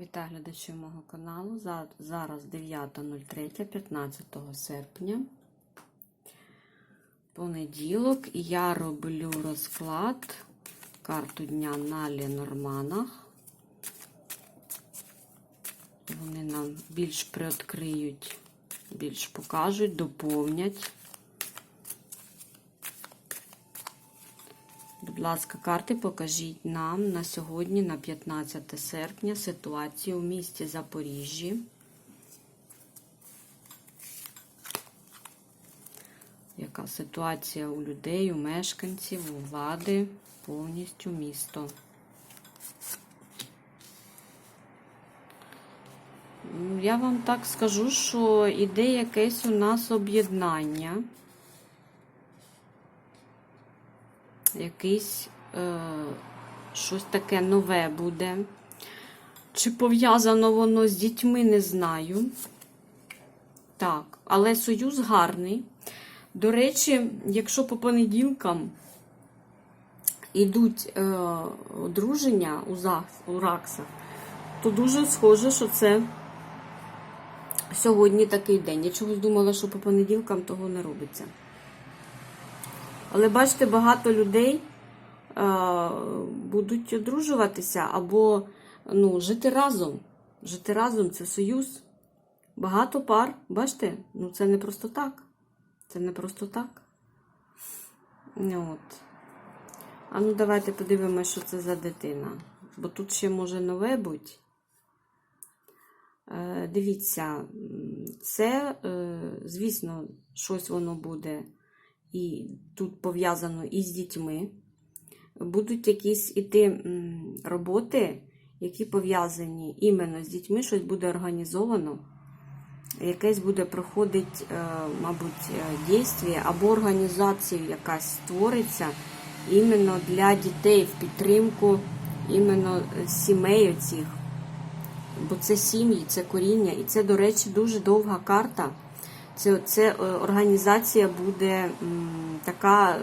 Вітаю глядачів мого каналу. Зараз 9.03, 15 серпня. Понеділок. І я роблю розклад карту дня на Ленорманах. Вони нам більш приоткриють, більш покажуть, доповнять. Ласка, карти покажіть нам на сьогодні, на 15 серпня, ситуацію в місті Запоріжжі. Яка ситуація у людей, у мешканців, у влади, повністю місто. Ну, Я вам так скажу, що іде якесь у нас об'єднання. Якийсь е, щось таке нове буде. Чи пов'язано воно з дітьми, не знаю. Так, але союз гарний. До речі, якщо по понеділкам йдуть е, одруження у, у РАКСах, то дуже схоже, що це сьогодні такий день. Я чогось думала, що по понеділкам того не робиться. Але бачите, багато людей е, будуть одружуватися або ну, жити разом. Жити разом це союз. Багато пар, бачите, ну це не просто так. Це не просто так. От. А ну давайте подивимося, що це за дитина. Бо тут ще може нове бути. Е, дивіться, це, е, звісно, щось воно буде і тут пов'язано із дітьми. Будуть якісь іти роботи, які пов'язані іменно з дітьми, щось буде організовано, якесь буде проходити, е, мабуть, е, дійство або організація якась створиться іменно для дітей в підтримку іменно сімей оцих. Бо це сім'ї, це коріння, і це, до речі, дуже довга карта. Це, е, організація буде така е,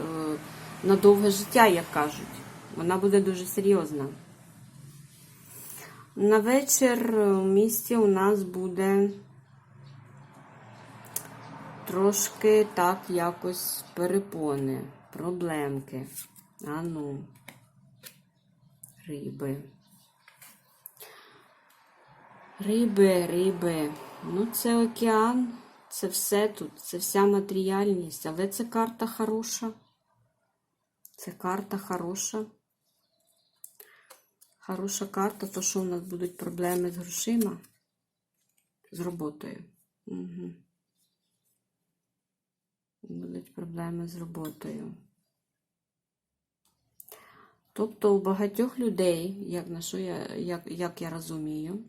на довге життя, як кажуть. Вона буде дуже серйозна. На вечір е, в місті у нас буде трошки так якось перепони, проблемки. А ну, риби. Риби, риби. Ну, це океан. Це все тут, це вся матеріальність, але це карта хороша. Це карта хороша. Хороша карта, то що у нас будуть проблеми з грошима, з роботою. Угу. Будуть проблеми з роботою. Тобто у багатьох людей, як на що я, як, як я розумію,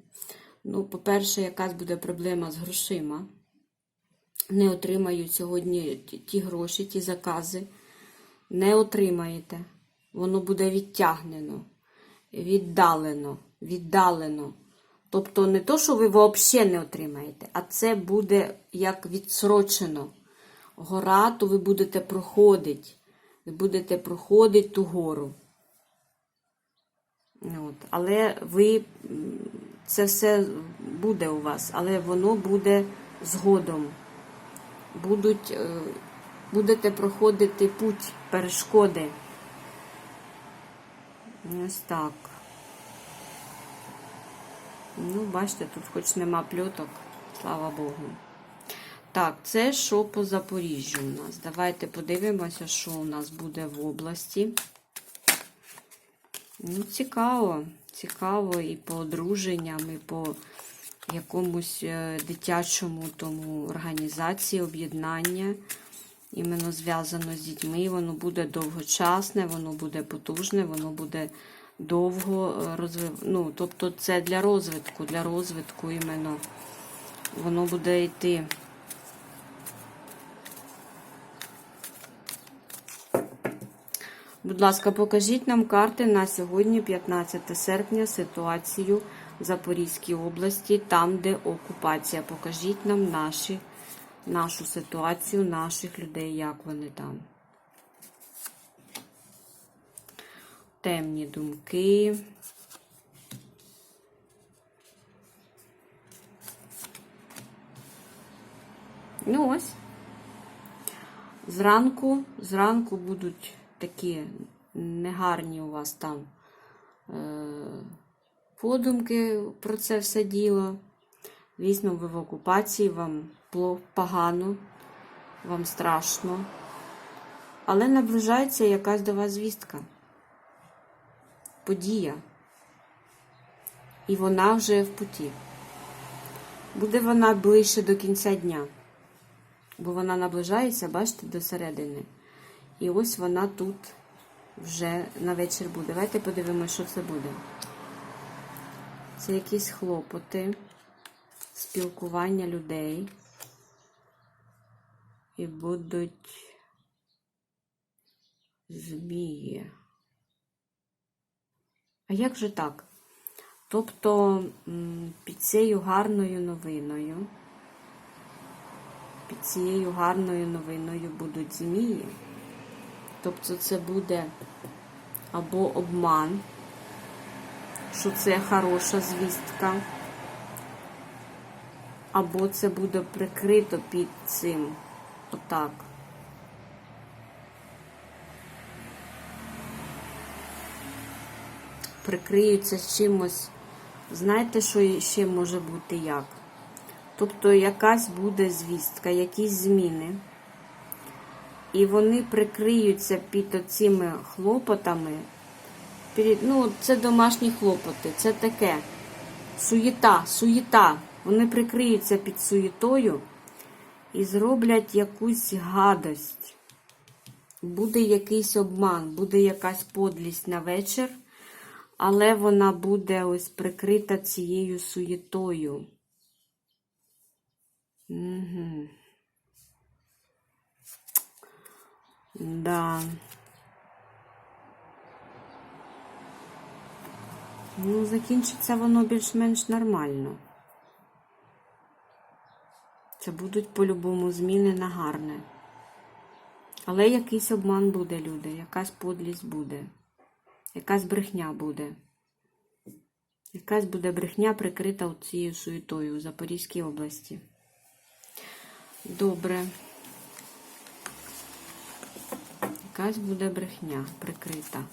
ну, по-перше, якась буде проблема з грошима не отримають сьогодні ті- гроші, ті закази, не отримаєте. Воно буде відтягнено, віддалено, віддалено. Тобто не то, що ви взагалі не отримаєте, а це буде як відсрочено. Гора, то ви будете проходити. Ви будете проходити ту гору. От. Але ви це все буде у вас, але воно буде згодом будуть, е, будете проходити путь перешкоди. Ось так. Ну, бачите, тут хоч нема пльоток, слава Богу. Так, це що по Запоріжжю у нас? Давайте подивимося, що у нас буде в області. Ну, цікаво. Цікаво і по одруженням, і по якомусь е, дитячому тому організації, об'єднання, іменно зв'язано з дітьми. Воно буде довгочасне, воно буде потужне, воно буде довго розвив... Ну, тобто це для розвитку, для розвитку іменно воно буде йти. Будь ласка, покажіть нам карти на сьогодні, 15 серпня, ситуацію Запорізькій області, там, де окупація. Покажіть нам наші, нашу ситуацію, наших людей, як вони там. Темні думки. Ну ось. Зранку, зранку будуть такі негарні у вас там. Е подумки про це все діло. Звісно, ви в окупації, вам погано, вам страшно. Але наближається якась до вас звістка. Подія. І вона вже в путі. Буде вона ближче до кінця дня. Бо вона наближається, бачите, до середини. І ось вона тут вже на вечір буде. Давайте подивимося, що це буде. Це якісь хлопоти, спілкування людей. І будуть змії. А як же так? Тобто під цією гарною новиною, під цією гарною новиною будуть змії. Тобто це буде або обман, що це хороша звістка, або це буде прикрито під цим. Отак. Прикриються з чимось. Знаєте, що ще може бути як? Тобто якась буде звістка, якісь зміни. І вони прикриються під оцими хлопотами. Ну, це домашні хлопоти, це таке. Суєта, суєта. Вони прикриються під суєтою і зроблять якусь гадость. Буде якийсь обман, буде якась подлість на вечір, але вона буде ось прикрита цією суєтою. Угу. Да. Ну, закінчиться воно більш-менш нормально. Це будуть по-любому зміни на гарне. Але якийсь обман буде, люди, якась подлість буде, якась брехня буде. Якась буде брехня прикрита цією суєтою у Запорізькій області. Добре. Якась буде брехня прикрита.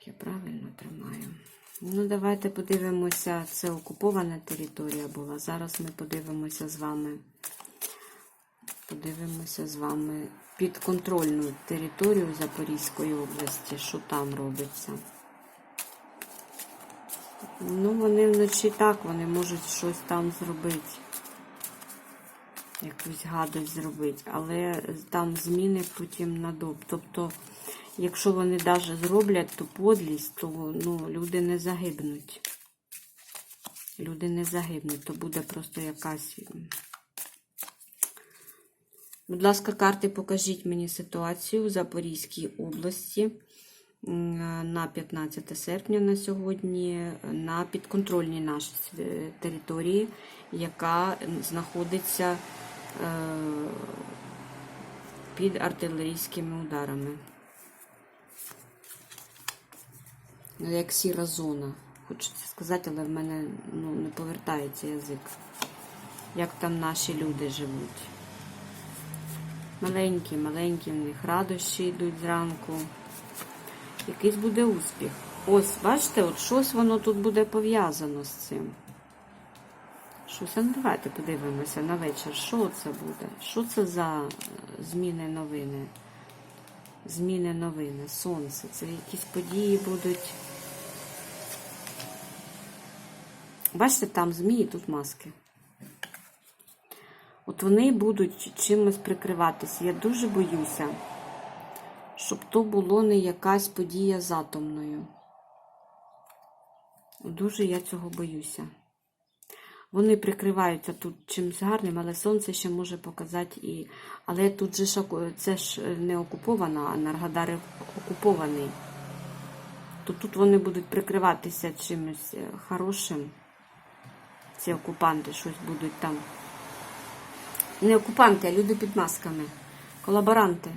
Так, я правильно тримаю. Ну, давайте подивимося, це окупована територія була. Зараз ми подивимося з вами. Подивимося з вами підконтрольну територію Запорізької області, що там робиться. Ну, вони вночі так, вони можуть щось там зробити. Якусь гадость зробити, але там зміни потім на доб. Тобто, якщо вони навіть зроблять ту подлість, то ну, люди не загибнуть. Люди не загибнуть, то буде просто якась. Будь ласка, карти, покажіть мені ситуацію в Запорізькій області на 15 серпня на сьогодні на підконтрольній нашій території, яка знаходиться е, під артилерійськими ударами. Ну, Як сіра зона. Хочеться сказати, але в мене ну, не повертається язик. Як там наші люди живуть. Маленькі, маленькі, в них радощі йдуть зранку. Якийсь буде успіх. Ось, бачите, от щось воно тут буде пов'язано з цим. Щось, ну давайте подивимося на вечір. Що це буде? Що це за е, зміни новини? Зміни новини, сонце. Це якісь події будуть. Бачите, там змії, тут маски. От вони будуть чимось прикриватися. Я дуже боюся, щоб то було не якась подія з атомною. Дуже я цього боюся. Вони прикриваються тут чимось гарним, але сонце ще може показати і. Але тут же ж це ж не окуповано, а Наргадар окупований. То тут вони будуть прикриватися чимось е, хорошим. Ці окупанти щось будуть там. Не окупанти, а люди під масками. Колаборанти.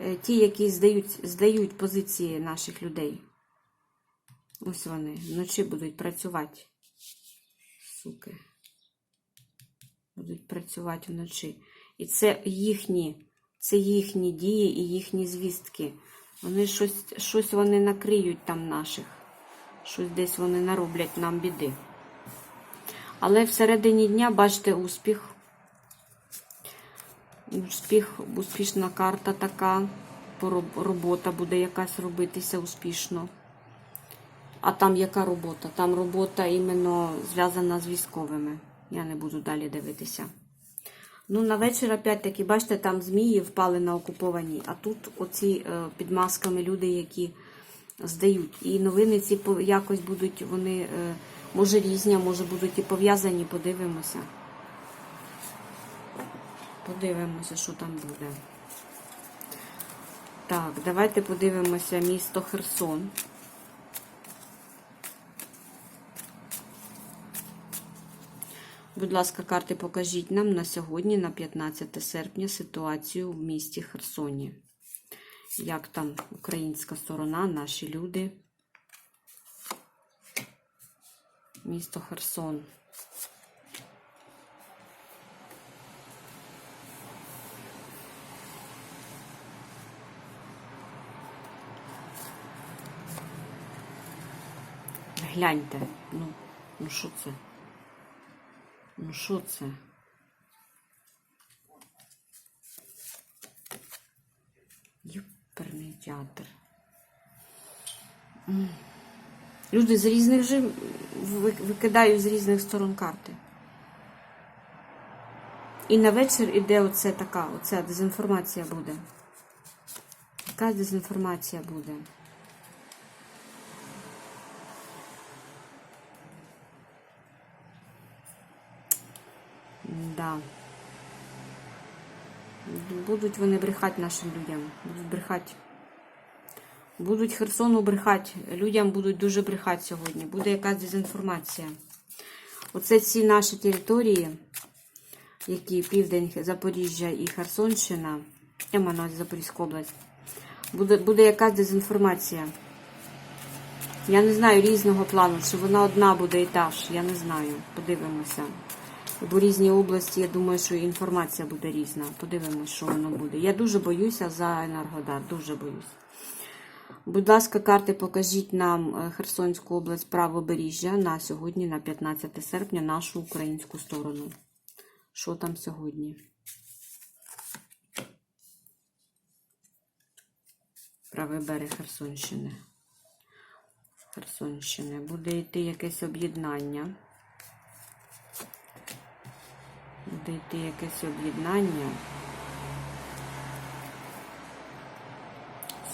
Е, Ті, які здають, здають позиції наших людей. Ось вони вночі будуть працювати. Суки. будуть працювати вночі. І це їхні, це їхні дії і їхні звістки. Вони щось, щось вони накриють там наших. Щось десь вони нароблять нам біди. Але всередині дня бачите успіх. Успіх, успішна карта така. Робота буде якась робитися успішно. А там яка робота? Там робота іменно зв'язана з військовими. Я не буду далі дивитися. Ну, на вечір, опять-таки, бачите, там змії впали на окуповані, а тут оці е, під масками люди, які здають. І новини ці якось будуть, вони, е, може, різні, може будуть і пов'язані, подивимося. Подивимося, що там буде. Так, давайте подивимося місто Херсон. Будь ласка, карти покажіть нам на сьогодні, на 15 серпня, ситуацію в місті Херсоні. Як там українська сторона, наші люди. Місто Херсон. Гляньте, ну, ну що це? Ну що це? Юперний театр. Люди з різних ви- викидають з різних сторон карти. І на вечір іде оце така, оця дезінформація буде. Яка дезінформація буде? Да. Будуть вони брехати нашим людям. Будуть брехати. Будуть Херсону брехати. Людям будуть дуже брехати сьогодні. Буде якась дезінформація. Оце ці наші території, які південь Запоріжжя і Херсонщина, я маю на Запорізьку область, буде, буде якась дезінформація. Я не знаю різного плану, чи вона одна буде і та ж. Я не знаю. Подивимося. Бо різні області, я думаю, що інформація буде різна. Подивимось, що воно буде. Я дуже боюся за Енергодар, дуже боюсь. Будь ласка, карти покажіть нам е, Херсонську область правобережжя на сьогодні, на 15 серпня, нашу українську сторону. Що там сьогодні? Правий берег Херсонщини. Херсонщини. Буде йти якесь об'єднання. Буде йти якесь об'єднання.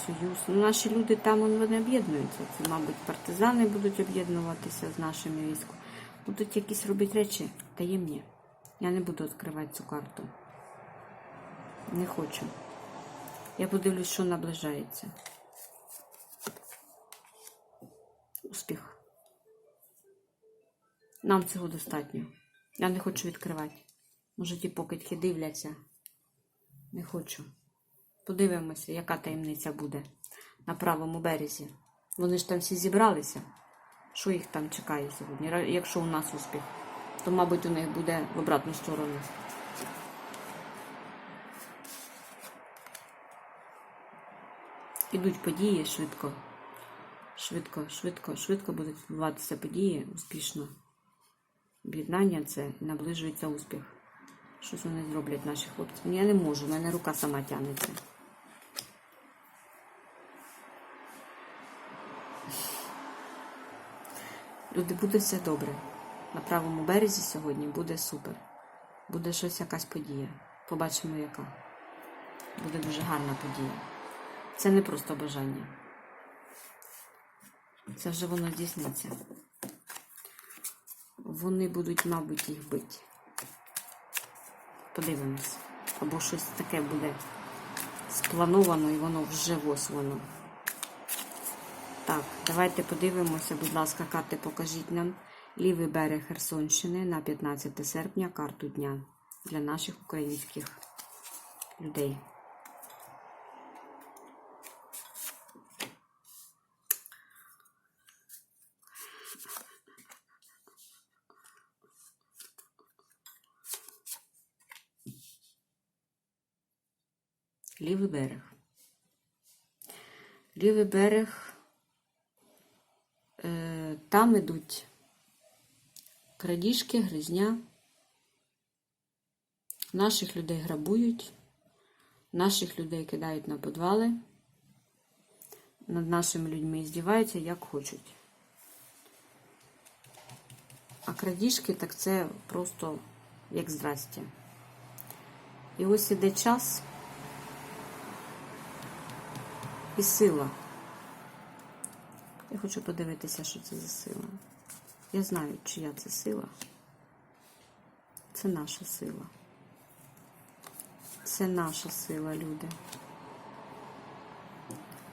Союз. Ну, наші люди там он, вони об'єднуються. Це, мабуть, партизани будуть об'єднуватися з нашими військом. Будуть якісь робити речі таємні. Я не буду відкривати цю карту. Не хочу. Я подивлюсь, що наближається. Успіх. Нам цього достатньо. Я не хочу відкривати. Може, ті покидьки дивляться. Не хочу. Подивимося, яка таємниця буде на правому березі. Вони ж там всі зібралися. Що їх там чекає сьогодні? Якщо у нас успіх, то, мабуть, у них буде в обратну сторону. Ідуть події швидко. Швидко, швидко, швидко будуть відбуватися події успішно. Об'єднання це наближується успіх. Щось вони зроблять наші хлопці. Ну, Я не можу, в мене рука сама тягнеться. Люди, буде все добре. На правому березі сьогодні буде супер. Буде щось якась подія. Побачимо, яка. Буде дуже гарна подія. Це не просто бажання. Це вже воно здійсниться. Вони будуть, мабуть, їх бити. Подивимось. Або щось таке буде сплановано і воно вже ось воно. Так, давайте подивимося, будь ласка, карти покажіть нам лівий берег Херсонщини на 15 серпня, карту дня для наших українських людей. Лівий берег. Лівий берег там ідуть крадіжки, гризня. Наших людей грабують, наших людей кидають на підвали, над нашими людьми здіваються, як хочуть. А крадіжки так це просто як здрастя. І ось іде час і сила. Я хочу подивитися, що це за сила. Я знаю, чия це сила. Це наша сила. Це наша сила, люди.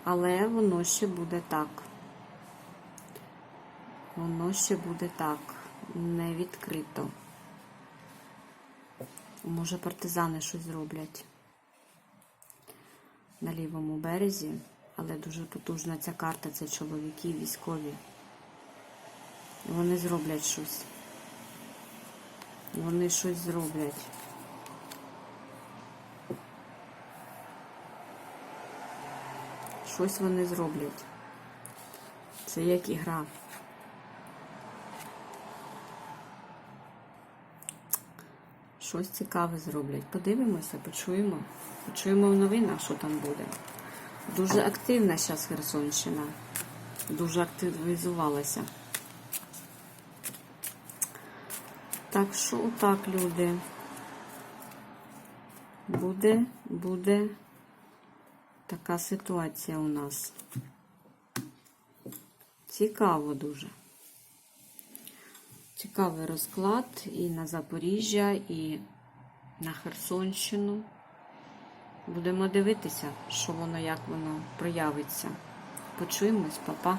Але воно ще буде так. Воно ще буде так. Не відкрито. Може, партизани щось зроблять на лівому березі, але дуже потужна ця карта це чоловіки військові. Вони зроблять щось. Вони щось зроблять. Щось вони зроблять. Це як ігра. Щось цікаве зроблять. Подивимося, почуємо. Почуємо в новинах, що там буде. Дуже активна зараз Херсонщина. Дуже активізувалася. Так що отак, люди. Буде, буде така ситуація у нас. Цікаво дуже. Цікавий розклад і на Запоріжжя, і на Херсонщину. Будемо дивитися, що воно, як воно проявиться. Почуємось, папа.